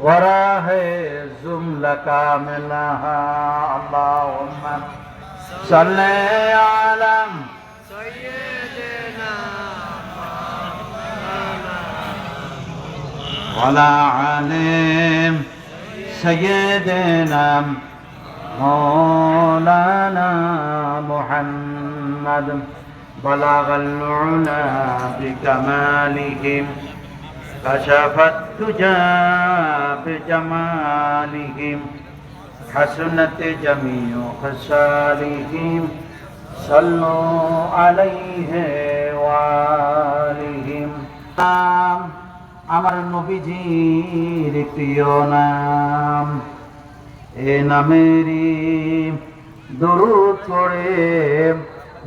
وراه جملة كاملها اللهم صل على سيدنا وعلى عليم سيدنا مولانا محمد بلغ العلا بكمالهم كشف الدجى بجمالهم حسنت جميع خصالهم صلوا عليه وآلهم আমার নবীজির প্রিয় নাম এ নামেরই দরুদ করে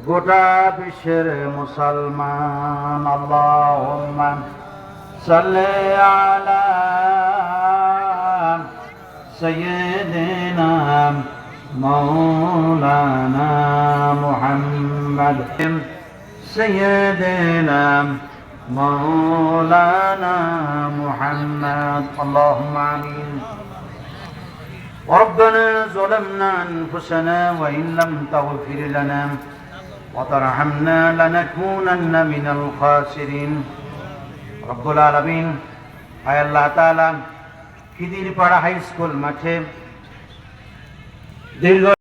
গোটা বিশ্বের মুসলমান আল্লাহুম্মা صل على سيدنا مولانا محمد سيدنا مولانا محمد اللهم امين وربنا ظلمنا انفسنا وان لم تغفر لنا وترحمنا لنكونن من الخاسرين রব্বুল আলমিন। আয় আল্লাহ তালা খিদিরপাড়া হাই স্কুল মাঠে দীর্ঘ